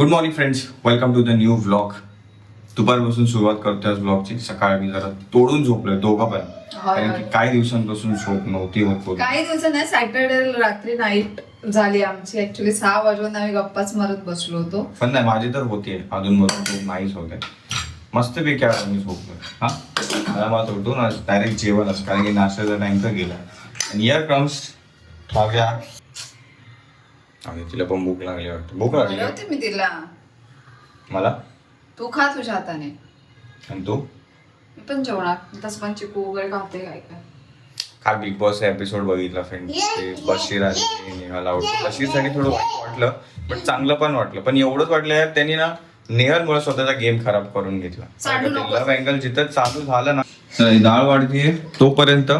Good morning friends welcome to the new vlog दुपारपासून सुरुवात करतोय आज व्लॉगची सकाळी मी जरा तोडून झोपलोय दोघं पण. कारण. की काही दिवसांपासून झोप नव्हती होत. काही दिवसांनी सॅटर्डे रात्री नाईट झाली आमची. ऍक्च्युली सहा वाजून आम्ही गप्पाच मारत बसलो होतो. पण नाही माझी तर होतीये. अजून मधून झोप नाहीच होते मस्त पैकी आज मी झोपलोय. हा? मला उठून आज डायरेक्ट जेवणच कारण की नाश्त्याचा टाइम तर गेला. आणि इयर कम्स खाव्या अरे तिला पण भूक लागली वाटतं. भूक लागली होते मी तिला. मला? तू खा तुझ्या हाताने. आणि तू? मी पण जेवणार. तसं पण चिकू वगैरे खाते काय काय. काल बिग बॉस एपिसोड बघितला फ्रेंड ते बशीर आणि ते नेहाल आवडलं बशीरसाठी थोडं वाईट वाटलं पण चांगलं पण वाटलं. पण एवढंच वाटलं यार त्यांनी ना नेहरमुळे स्वतःचा गेम खराब करून घेतला. चालू नको. लव्ह अँगल जिथं चालू झालं ना. तर डाळ वाढतीये तोपर्यंत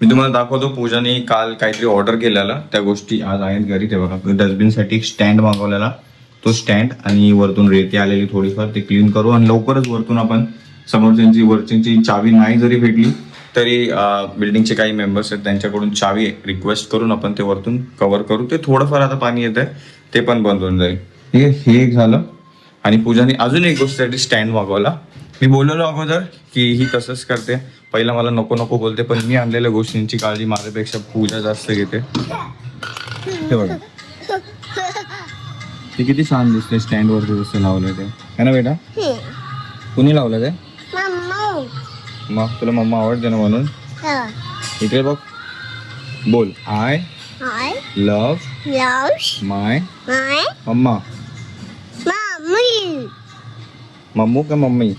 मी तुम्हाला दाखवतो पूजाने काल काहीतरी ऑर्डर केलेला. त्या गोष्टी आज आहेत घरी. ते बघा डस्टबिनसाठी एक स्टँड मागवलेला. तो स्टँड आणि वरतून रेती आलेली थोडीफार ते क्लीन करू आणि लवकरच वरतून आपण समोरच्यांची वरच्यांची चावी नाही जरी भेटली तरी बिल्डिंगचे काही मेंबर्स आहेत त्यांच्याकडून चावी रिक्वेस्ट करून आपण ते वरतून कव्हर करू. ते थोडंफार आता पाणी येत आहे ते पण बंद होऊन जाईल. ठीक आहे? हे एक झालं. आणि पूजाने अजून एक गोष्टीसाठी स्टँड मागवला. मी बोललेलो अगोदर की ही तसंच करते. पहिला मला नको नको बोलते पण मी आणलेल्या गोष्टींची काळजी माझ्यापेक्षा पूजा जास्त घेते. हे बघा. ते किती छान दिसते स्टँड वरती जसं लावलं ते. है ना बेटा? कुणी लावलं ते? मग तुला मम्मा आवडते ना म्हणून? इकडे बघ. बोल. I love my mamma. mommy. मम्मू का मम्मी?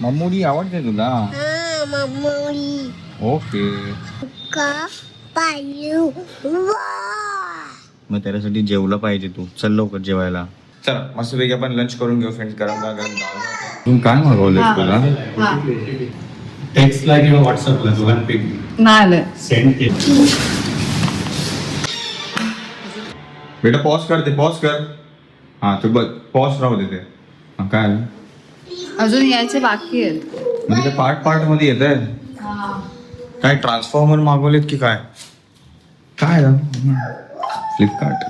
मम्मुडी आवडते तुला Ah, mommy. ओके. मग त्याच्यासाठी जेवलं पाहिजे तू चल लवकर जेवायला चला मस्त पैकी आपण लंच करून घेऊ फ्रेंड्स गरम गरम डाळ भात. तू काय मागवलंय तुला हा टेक्स्टला किंवा व्हॉट्सअपला दोघांपैकी नाही आलं सेंड केलं बेटा पॉज कर ते पॉज कर हा तू बघ पॉज राहू दे ते हा, काय आलं? अजून यायचे बाकी आहेत. म्हणजे ते पार्ट पार्टमध्ये येत आहे काय ट्रान्सफॉर्मर मागवलेत की काय? काय फ्लिपकार्ट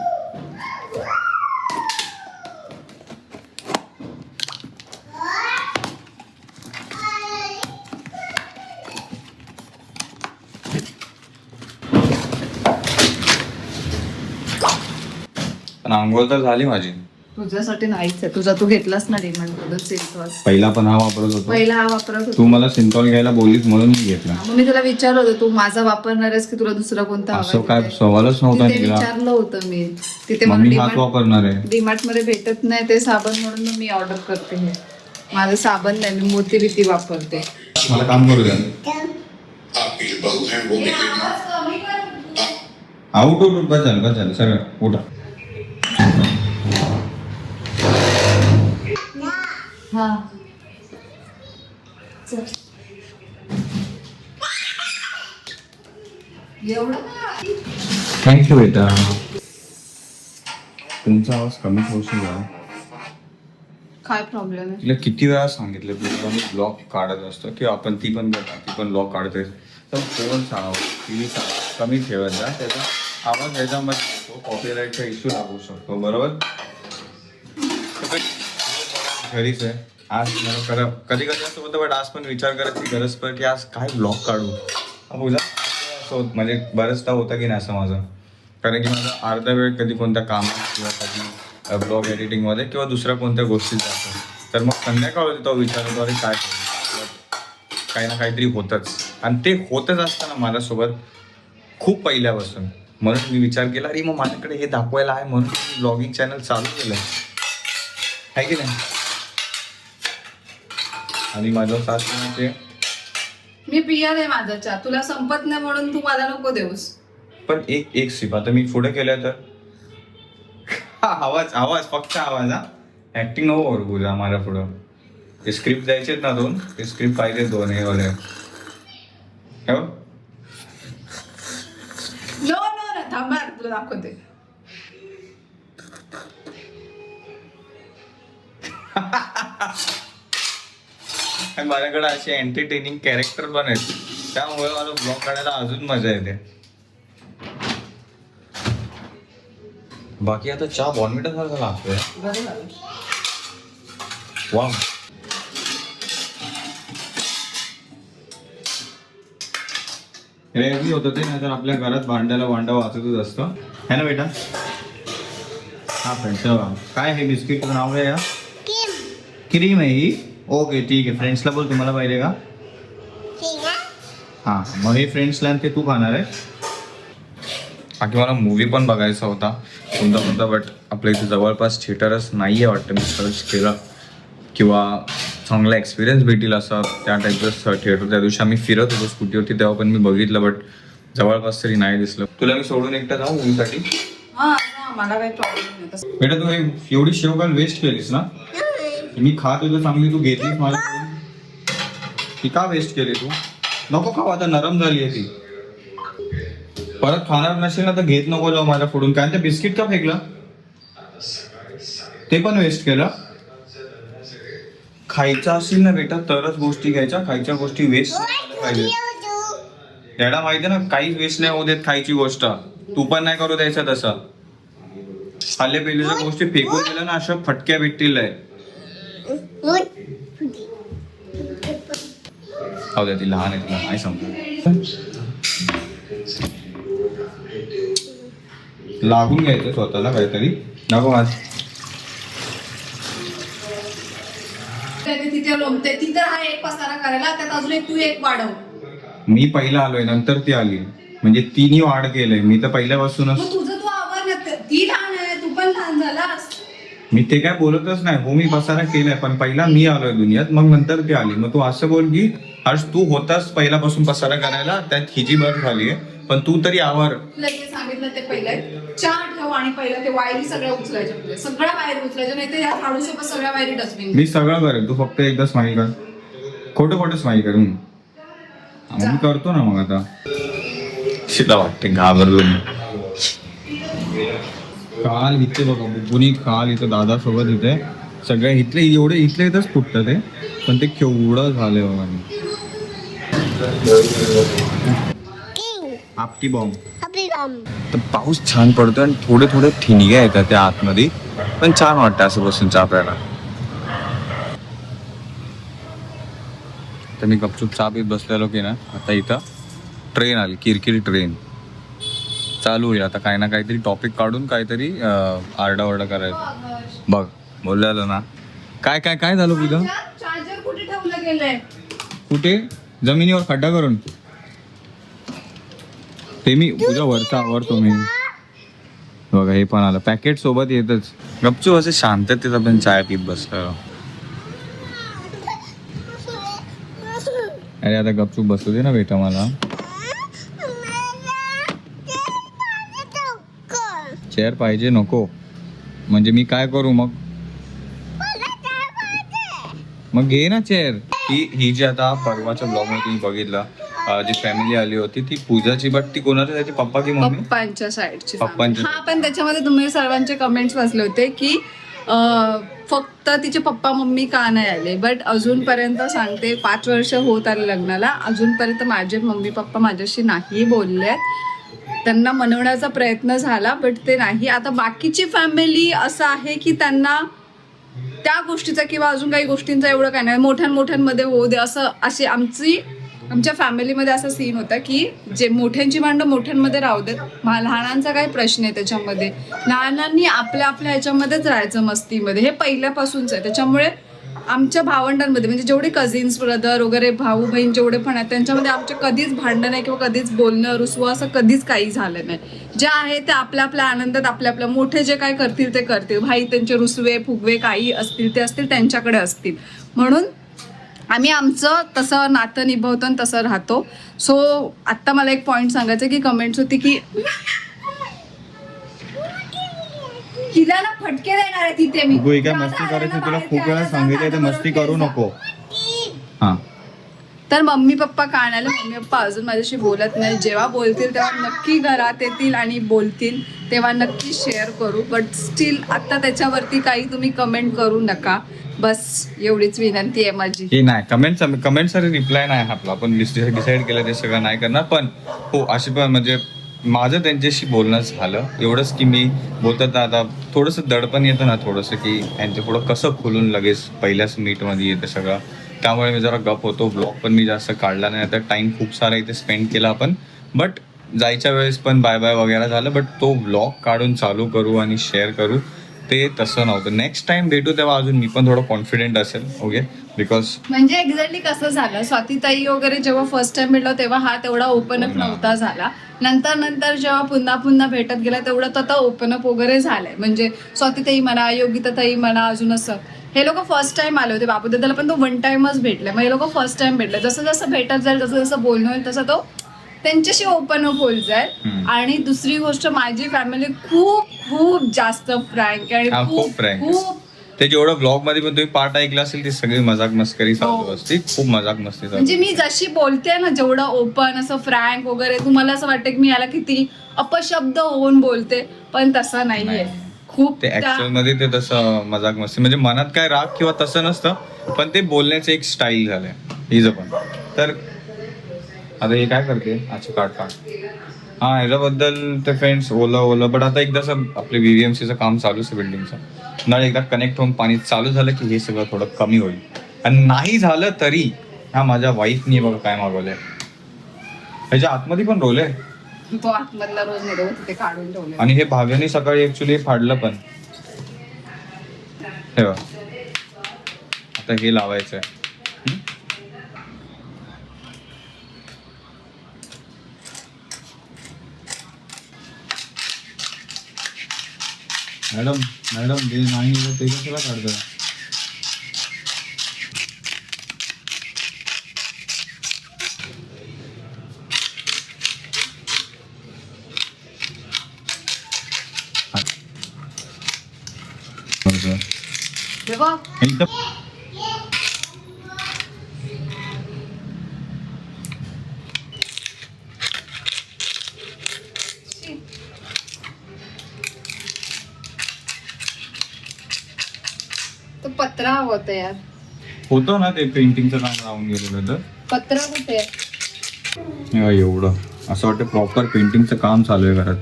पण आंघोळ तर झाली माझी. तुझ्यासाठी नाहीच आहे. तुझा तू घेतलास ना डिमांड मधून सिल्कॉस पहिला पण हा वापरत होतो. पहिला हा वापरत तू होतो मला सिंथॉल घ्यायला बोललीस म्हणून मी घेतला. मग मी तुला विचारलं होतं तू माझा वापरणार आहेस की तुला दुसरा कोणता हवा असं काय सवालच नव्हता तिथे निघाला विचारलं होतं मी. तिथे मग मला मी वापरणार आहे. डीमार्टमध्ये भेटत नाही ते साबण म्हणून मग मी ऑर्डर करते हे. माझं साबण नाही मी मोती बिती वापरते. मला काम करू द्या. आउट उठ बस झालं बस झालं. सगळं उठा. हा. एवढं? थँक्यू बेटा तुमचा आवाज कमी होशील का काय प्रॉब्लेम आहे? तिला किती वेळा सांगितलं तुला मी ब्लॉग काढत असतो की आपण ती पण करता ती पण ब्लॉग काढते तर फोन सांगावं टी सांगा. कमी ठेवत जा त्याचा आवाज ह्याच्यामध्ये येतो. कॉपीराईटचा इश्यू लागू शकतो बरोबर? घरीच आहे. आज मला करा कधी कधी असं होतं बट आज पण विचार करायची गरज पड की आज काय ब्लॉग काढू? बोला. असं म्हणजे बरंचदा होतं की नाही असं माझं? कारण की माझा अर्धा वेळ कधी कोणत्या कामात किंवा कधी ब्लॉग एडिटिंगमध्ये किंवा दुसऱ्या कोणत्या गोष्टीत जातो. तर मग संध्याकाळ होती तो विचार होतो अरे काय काही ना काहीतरी होतंच. आणि ते होतच असताना माझ्यासोबत खूप पहिल्यापासून म्हणून मी विचार केला अरे मग माझ्याकडे हे दाखवायला आहे म्हणून मी ब्लॉगिंग चॅनल चालू केलं आहे की नाही? आणि माझं सासू म्हणजे मी पियार आहे माझा चहा तुला संपत नाही म्हणून तू मला नको देऊस. पण एक एक सिप आता मी पुढे केलं तर? हा, आवाज आवाज फक्त आवाज हा. ऍक्टिंग नको करू पूजा मला पुढं. ते स्क्रिप्ट द्यायचे ना दोन. ते स्क्रिप्ट पाहिजे दोन हे वाले. हे बघ. नो नो ना थांबा तुला दाखवते. आणि माझ्याकडे असे एंटरटेनिंग कॅरेक्टर पण आहेत. त्यामुळे मला ब्लॉग काढायला अजून मजा येते. बाकी आता चहा बॉर्नमिटा सारखा लागतोय झालं वा रेअरली होतं ते नाही तर आपल्या घरात भांड्याला भांडा वाचतच असतं. है ना बेटा? हा फ्रेंड्स काय हे बिस्किटचं नाव आहे या. क्रीम आहे ही. ओके ठीक आहे. फ्रेंड्सला बोल तुम्हाला पाहिजे का. हां मग हे फ्रेंड्सला ते तू खाणार आहे. बाकी मला मूवी पण बघायचा होता. कोणता कोणता बट आपल्या इथे जवळपास थिएटरच नाही आहे वाटतं. मी सर्च केलं. किंवा चांगला एक्सपिरियन्स भेटेल असं त्या टाईपचं थिएटर त्या दिवशी आम्ही फिरत होतो स्कूटीवरती तेव्हा पण मी बघितलं बट जवळपास तरी नाही दिसलं. तुला मी सोडून एकटा जाऊ मूवीसाठी मला काही प्रॉब्लेम नाही. तसं. बेटा तू एवढी शेव काल वेस्ट केलीस ना? मी खात होतो चांगली तू घेतलीस माझ्याकडून ती का वेस्ट केली तू? नको खाऊ आता नरम झाली आहे ती. परत खाणार नसेल ना तर घेत नको जाऊ माझ्या फोडून कारण ते बिस्किट का फेकलं? ते पण वेस्ट केलं. खायचं असेल ना बेटा तरच गोष्टी घ्यायच्या. खायच्या गोष्टी वेस्ट पाहिजे त्याला माहिती आहे ना काहीच वेस्ट नाही होऊ देत खायची गोष्ट. तू पण नाही करू द्यायचं तसं. खाल्ले पिलेल्या गोष्टी फेकून दिल्या ना अशा फटक्या भेटतील आहे खाऊ द्या ती लहान आहे तिला नाही समजत लागून घ्यायचं स्वतःला काहीतरी. नको आज. तिथे लोमते ती तर आहे एक पसारा करायला त्यात अजून एक तू एक वाढव. मी पहिला आलोय नंतर ती आली. म्हणजे तिने वाढ केलंय. मी तर पहिल्यापासूनच मग तुझं तू आवर ती लहान आहे तू पण लहान झालास मी ते काय बोलतच नाही. हो मी पसारा केलाय पण पहिला मी आलोय दुनियात मग नंतर ती आली. मग तू असं बोल की आज तू होतास पहिल्यापासून पसारा करायला त्यात हिची भर झाली पण तू तरी आवर. सांगितलं ते पहिलं चहा ठेव आणि पहिलं ते वायरी सगळ्या उचलायच्या म्हणजे सगळ्या वायरी उचलायच्या नाही तर या झाडूसोबत सगळ्या वायरी डस्टबिन. मी सगळं करेल तू फक्त एकदा स्माईल कर. खोटं खोटं स्माईल कर. हम्म. मग मी करतो ना मग आता. शिला वाटते घाबरलो मी. काल इथे बघा बुनी काल इथं दादा सोबत इथे सगळ्या इथले एवढे इथले इथंच फुटतं ते पण ते केवढं झालंय बघा. आपटी बॉम्ब. तर पाऊस छान पडतोय आणि थोडे थोडे ठिणग्या येतात त्या आतमध्ये पण छान वाटतं असं बसून चहा प्यायला तर मी गपचूप चहा पीत बसलेलो की ना आता इथं ट्रेन आली किरकिरी ट्रेन चालू होईल आता काही ना काहीतरी टॉपिक काढून काहीतरी आरडाओरडा करायचं. बघ बोललेलो ना. काय काय काय झालं तुझं चार्जर कुठे ठेवलं गेलंय? कुठे? जमिनीवर खड्डा करून. ते मी तुझ्या वरचा आवरतो मी बघा हे पण आलं. पॅकेट सोबत येतच. गपचूप असे शांततेत आपण चाय पीत बसलो. अरे आता गपचूप बसू दे ना बेटा मला. चेअर पाहिजे नको. म्हणजे मी काय करू मग? मग घे ना चेअर ही ही जी आता परवाच्या ब्लॉगमध्ये तुम्ही बघितलं जी फॅमिली आली होती ती पूजाची बट ती कोणाची आहे? ती पप्पा की मम्मी? पप्पांच्या साईडची पप्पांच्या- हा पण त्याच्यामध्ये तुम्ही सर्वांचे कमेंट्स वाचले होते की अं, फक्त तिचे पप्पा मम्मी का नाही आले? बट अजूनपर्यंत सांगते पाच वर्ष होत आले लग्नाला. अजूनपर्यंत माझे मम्मी पप्पा माझ्याशी नाही बोलले त्यांना मनवण्याचा प्रयत्न झाला बट ते नाही. आता बाकीची फॅमिली असं आहे की त्यांना त्या गोष्टीचा किंवा अजून काही गोष्टींचा एवढं काय नाही. मोठ्यां मोठ्यांमध्ये होऊ दे. असं अशी आमची आमच्या फॅमिलीमध्ये असा सीन होता की जे मोठ्यांची भांडं मोठ्यांमध्ये राहू देत. लहानांचा काही प्रश्न आहे त्याच्यामध्ये. लहानांनी आपल्या आपल्या ह्याच्यामध्येच राहायचं मस्तीमध्ये. हे पहिल्यापासूनच आहे. त्याच्यामुळे आमच्या भावंडांमध्ये म्हणजे जेवढे कझिन्स ब्रदर वगैरे भाऊ बहीण जेवढे पण आहेत त्यांच्यामध्ये आमचे कधीच भांडण नाही किंवा कधीच बोलणं रुसवं असं कधीच काही झालं नाही. जे आहे ते आपल्या आपल्या आनंदात आपल्या आपल्या मोठे जे काय करतील ते करतील. भाई त्यांचे रुसवे फुगवे काही असतील ते असतील त्यांच्याकडे असतील. म्हणून आम्ही आमचं तसं नातं निभवतो आणि तसं राहतो. सो आत्ता मला एक पॉईंट सांगायचं की कमेंट्स होती की तिला ना फटके देणार आहे तिथे मी. मस्ती करायची तुला? खूप वेळा सांगितलंय तर मस्ती करू. नको. हा. तर मम्मी पप्पा का नाही आले मम्मी पप्पा अजून माझ्याशी बोलत नाही. जेव्हा बोलतील तेव्हा नक्की घरात येतील आणि बोलतील. तेव्हा नक्की शेअर करू. बट स्टील आत्ता त्याच्यावरती काही तुम्ही कमेंट करू नका. बस एवढीच विनंती आहे माझी. हे नाही कमेंट कमेंटचा रिप्लाय नाही आपला. आपण डिसाईड केलं ते सगळं नाही करणार. पण हो अशी पण म्हणजे माझं त्यांच्याशी बोलणं झालं. एवढंच की मी बोलतात ना आता थोडंसं दडपण येतं ना थोडंसं की यांच्या पुढं कसं खोलून लगेच पहिल्याच मीटमध्ये येतं सगळं. त्यामुळे मी जरा गप होतो. ब्लॉग पण मी जास्त काढला नाही. आता टाइम खूप सारा इथे स्पेंड केला आपण. बट जायच्या वेळेस पण बाय बाय वगैरे झालं. बट तो ब्लॉग काढून चालू करू आणि शेअर करू. ते तसं नव्हतं. नेक्स्ट टाइम भेटू तेव्हा अजून मी पण थोडं कॉन्फिडेंट असेल ओके बिकॉज म्हणजे एक्झॅक्टली कसं झालं? स्वातीताई वगैरे जेव्हा फर्स्ट टाइम भेटलो तेव्हा हा तेवढा ओपन अप नव्हता झाला. नंतर नंतर जेव्हा पुन्हा पुन्हा भेटत गेला तेवढं तर आता ओपन अप वगैरे झालंय. म्हणजे स्वातीताई म्हणा योगिताताई म्हणा अजून असं. हे लोक फर्स्ट टाइम आले होते. बाबूदादाला पण तो वन टाइमच भेटले मग हे लोक फर्स्ट टाइम भेटले. जसं जसं भेटत जाईल जसं जसं बोलणं होईल तसं तो त्यांच्याशी ओपन अप होईल जाईल हम्म. आणि दुसरी गोष्ट माझी फॅमिली खूप खूप जास्त फ्रँक हा, आणि खूप खूप frank आहे. खूप ते जेवढं ब्लॉगमध्ये पण तुम्ही पार्ट ऐकला असेल ती सगळी मजाक मस्करी चालू हो. असते खूप मजाक मस्ती चालू म्हणजे मी जशी बोलते ना जेवढं ओपन असं फ्रँक वगैरे तुम्हाला असं वाटतं की मी याला किती अपशब्द होऊन बोलते पण तसं नाहीये नाही. खूप ते त्या- ऍक्च्युअलमध्ये ते तसं मजाक मस्ती म्हणजे मनात काय राग किंवा तसं नसतं पण ते बोलण्याचं एक स्टाईल झालंय हिचं पण तर आता हे काय करते? अच्छा काढ काढ. हा ह्याच्याबद्दल ते फ्रेंड्स ओलं ओलं. बट आता एकदा असं आपले व्हीव्हीएमसीचं काम चालूच आहे बिल्डिंगचं नळ एकदा कनेक्ट होऊन पाणी चालू झालं की हे सगळं थोडं कमी होईल. आणि नाही झालं तरी ह्या माझ्या वाईफनी बघा काय मागवलंय. ह्याच्या आतमध्ये पण रोल आहे. तो आतमधला रोजमध्ये तिथे काढून ठेवले आणि हे भाव्याने सकाळी ऍक्च्युली फाडलं पण. हे बघ. आता हे लावायचं आहे मॅडम मॅडम ते नाही निघत ते कशाला काढतं बरोबर. हे बघ एकदम तो पत्रा हवं होतं यार. होतं ना ते पेंटिंगचं काम राहून गेलेलं तर पत्रा एवढं. असं वाटतं प्रॉपर पेंटिंगचं काम चालू आहे घरात.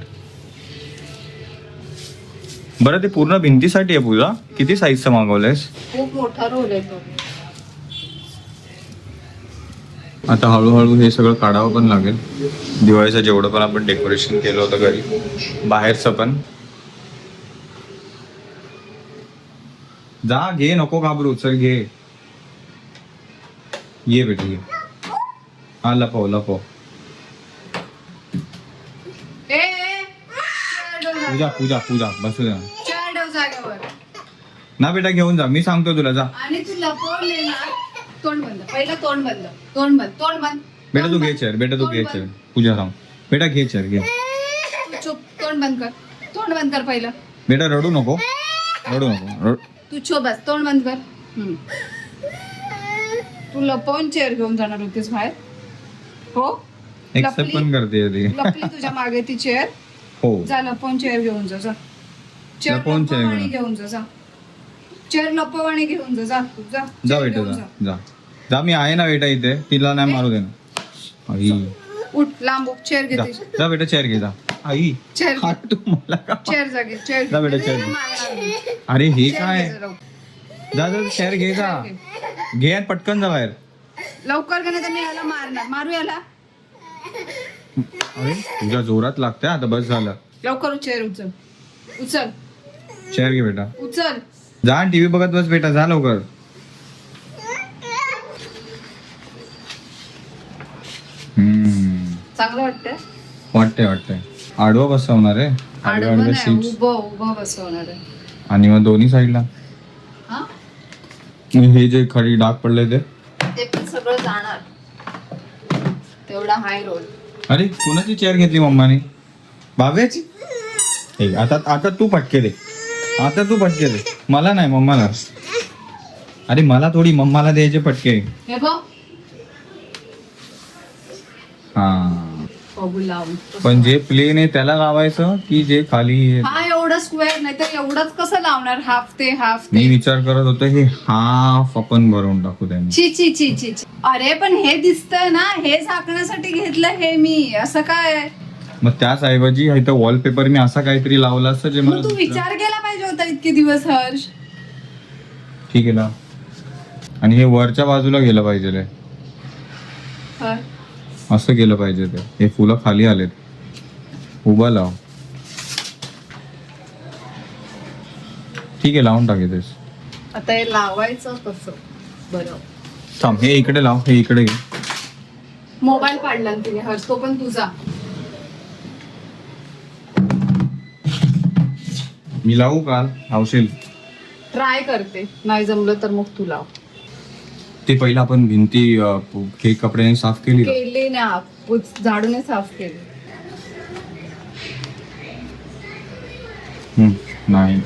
बरं ते पूर्ण भिंतीसाठी आहे पूजा? किती साईजचं मागवलंयस? खूप मोठा रोल आहे तो. आता हळूहळू हे सगळं काढावं पण लागेल. दिवाळीचं जेवढं पण आपण डेकोरेशन केलं होतं घरी. बाहेरचं पण. जा घे नको घाबरू चल घे. ये बेटा ये. हा लपव लपव. डोल जा- पूजा पूजा पूजा बसू दे. ना. बेटा घेऊन जा. मी सांगतो तुला जा. आणि तू लपवले ना तोंड बंद. पहिलं तोंड बंद. तोंड बंद तोंड बंद. बेटा तू घे. चेअर बेटा तू घे. चेअर. पूजा सांग बेटा घे चेअर घे. तू चुप तोंड बंद कर. तोंड बंद कर पहिलं. बेटा रडू नको. रडू नको. रड- तू चुप बस तोंड बंद कर. तू लपवून चेअर घेऊन जाणार होतीस बाहेर. हो? एक्सेप्ट पण करते ती. लपली तुझ्या मागे ती चेअर हो. जा लपवून चेअर घेऊन जा जा. चेअर लपवून chair लपव आणि घेऊन. घेऊन जा जा. चेअर लपव आणि घेऊन जा जा. तू, जा. जा chair बेटा घेऊन जा. जा. जा. मी आहे ना बेटा इथे. तिला नाही मारू दे ना आई. उठ लांब चेअर जा. घेते जा बेटा चेअर घे जा. आई हा तू मला का चेअर जा घे चेअर जा बेटा, chair. अरे हे काय? जा जा घे जा. घे आणि पटकन जा बाहेर. लवकर का नाही तर मी याला मारणार. मारू याला? अरे तुझ्या जोरात लागते आता बस झालं. लवकर चेअर उचल. उचल. चेअर घे बेटा. उचल. जा टीव्ही बघत बस बेटा जा लवकर. हम्म. चांगलं वाटतंय. वाटतंय वाटतंय. आडवं बसवणार आहे. आडवं आडवं आडवं नाही सीट्स. उभं उभं बसवणार आहे. आणि मग दोन्ही साईडला. हा? हे जे खरी डाग पडले ते. ते पण सगळं जाणार. तेवढा हाय रोल अरे कुणाची चेअर घेतली मम्माने? बाब्याची? हे, आता आता तू पटके दे. आता तू पटके दे. मला नाही मम्माला. अरे मला थोडी मम्माला द्यायचे पटके हे बघ. बघू लावून. पण जे प्लेन आहे त्याला लावायचं की जे खाली? हा? एवढं स्क्वेअर नाही तर एवढंच कसं लावणार? हाफ ते हाफ मी ते. विचार करत होतो हे हाफ आपण भरून टाकू त्यांनी. ची ची ची ची ची. अरे पण हे दिसतंय ना हे झाकण्यासाठी घेतलं हे मी. असं काय? मग त्याच ऐवजी इथं वॉलपेपर मी असा काहीतरी लावला असतं जे मला मग तू विचार केला पाहिजे होता इतके दिवस हर्ष. ठीक आहे ना. आणि हे वरच्या बाजूला गेलं पाहिजे. असं गेलं पाहिजे ते. हे फुलं खाली आलेत. उभा लाव. ठीक आहे लावून टाके आता हे लावायचं कसं बरं. थांब हे इकडे लाव हे इकडे घे. मोबाईल पाडला ना तिने हर्ष तो पण तुझा. मी लावू काल लावशील. ट्राय करते. नाही जमलं तर मग तू लाव. ते पहिलं आपण भिंती हे कपड्याने साफ केली ना. पुच- झाडूने साफ केले. हम्म, नाही.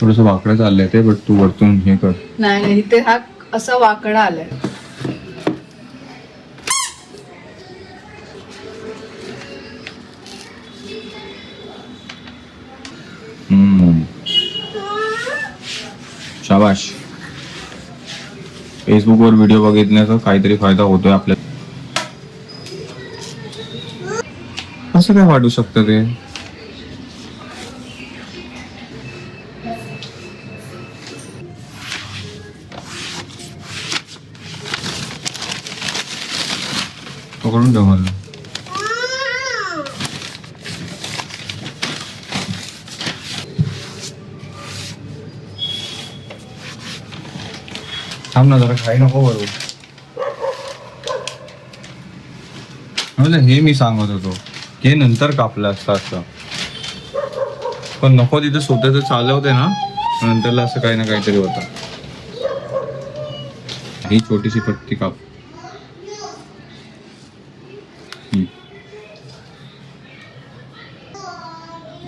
थोडस वाकडं चाललंय ते बट तू वरतून हे कर. नाही नाही इथे हा असा वाकडा आलाय. शाबाश. फेसबुकवर व्हिडिओ बघितण्याचा काहीतरी फायदा होतोय आपल्याला असं काय वाटू शकतं ते? पकडून ठेवलं थांब ना जरा काही नको बरोबर म्हणलं हे मी सांगत होतो हे नंतर कापलं असतं असं. पण नको तिथं स्वतःच चालवते ना नंतरला असं काही ना काहीतरी होतं. ही छोटीशी पट्टी काप.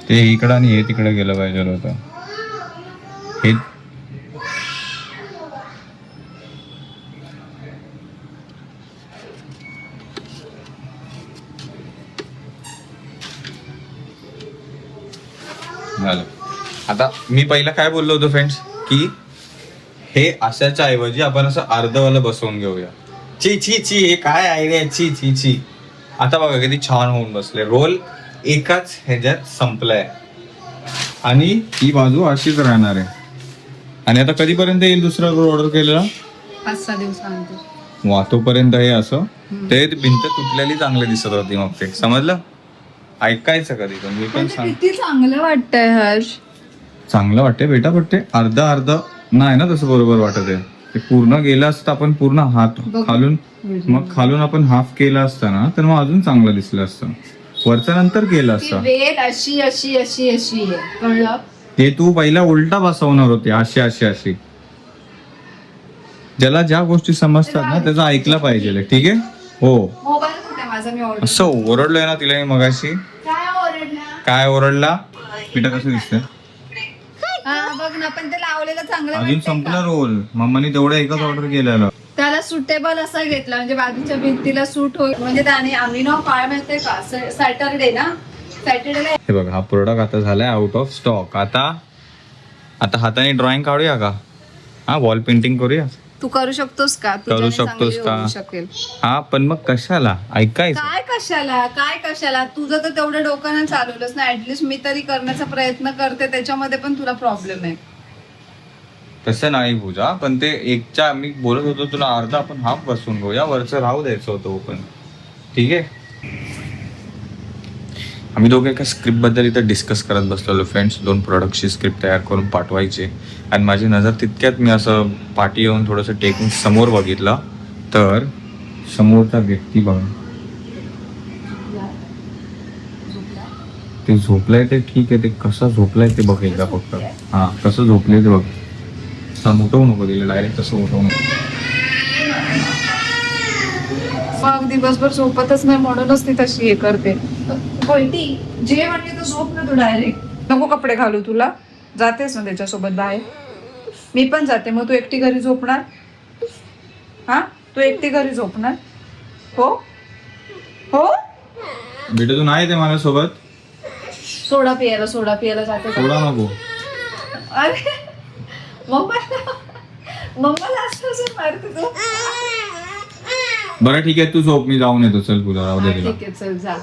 ते इकडं आणि हे तिकडे गेलं पाहिजे होतं. हे झालं. आता मी पहिला काय बोललो होतो फ्रेंड्स की हे अशाच्या ऐवजी आपण असं अर्धवालं बसवून घेऊया. ची ची ची हे काय आहे? रे ची ची ची. आता बघा किती छान होऊन बसले. रोल एकाच ह्याच्यात संपलाय. आणि ही बाजू अशीच राहणार आहे. आणि आता कधीपर्यंत येईल दुसरा रोल ऑर्डर केलेला? पाच सहा दिवसानंतर. हे असं. ते भिंत तुटलेली चांगली दिसत होती मग ते. समजलं? ऐकायचं कधी? पण मी पण म्हणजे सांग. किती चांगलं वाटतंय हर्ष. चांगलं वाटते बेटा बट ते अर्ध अर्ध नाही ना तसं बरोबर वाटत आहे. ते पूर्ण गेलं असतं आपण पूर्ण हात बघ. खालून मग खालून आपण हाफ केलं असतं ना तर मग अजून चांगलं दिसलं असतं. वरच्या नंतर केलं ती असतं. वेल अशी अशी अशी अशी आहे. कळलं? ते तू पहिला उलटा बसवणार होते अशी अशी अशी. ज्याला ज्या गोष्टी समजतात ना त्याचं ऐकलं पाहिजे ठीक आहे? हो. मोबाईल कुठे माझा मी ऑर्डर असं ओरडलोय ना तिला मी मगाशी. काय ओरडला? पिठा कसं दिसतंय. हा बघ ना पण ते लावलेलं चांगलं अजून वाटतंय संपला का? रोल. मम्मानी तेवढं एकच ऑर्डर केलेलं. त्याला सुटेबल असा घेतला म्हणजे बाजूच्या भिंतीला सूट होईल. म्हणजे त्याने आम्ही ना काय माहितीये का? सॅटरडे ना? सॅटरडेला हे बघा हा प्रोडक्ट आता झालाय आउट ऑफ स्टॉक आता आता हाताने ड्रॉइंग काढूया का? हा वॉल पेंटिंग करूया? तू करू शकतोस का? करू तुझ्याने शकतोस चांगली का? होऊ शकेल. हा पण मग कशाला? ऐकायचं काय कशाला? काय कशाला? तुझं तर तेवढं डोकं नाही चालवलंस ना. ऍटलिस्ट मी तरी करण्याचा प्रयत्न करते. त्याच्यामध्ये पण तुला प्रॉब्लेम आहे. तसं नाही पूजा पण ते एकच्या मी बोलत होतो तुला अर्धा आपण हाफ बसून घेऊया. वरचं राहू द्यायचं होतं पण ठीक आहे? आम्ही दोघे एका स्क्रिप्टबद्दल इथं डिस्कस करत बसलेलो. फ्रेंड्स दोन प्रोडक्टची स्क्रिप्ट तयार करून पाठवायची. आणि माझी नजर तितक्यात मी असं पाठी येऊन थोडंसं टेकून समोर बघितलं तर समोरचा व्यक्ती बघा. ते झोपलाय ते ठीक आहे ते कसं झोपलाय ते बघ एकदा फक्त. हां कसं झोपले ते बघ. हा उठवू नको तिला डायरेक्ट तसं उठवू नको. दिवसभर झोपतच नाही म्हणूनच ती तशी हे करते. कोणती जे म्हणजे तू झोप ना तू डायरेक्ट नको कपडे घालू तुला. जातेस ना त्याच्यासोबत बाहेर. मी पण जाते. मग तू एकटी घरी झोपणार? हा? तू एकटी घरी झोपणार? हो? हो? बेटा तू नाही ते माझ्यासोबत? सोडा पियाला सोडा पियाला जाते? सोडा नको. अरे मग मला मम्माला असं असं मारते तू. बरं ठीक आहे. तू झोप. मी जाऊन येतो. चल तुला राहू दे तुला. ठीक आहे. चल जा.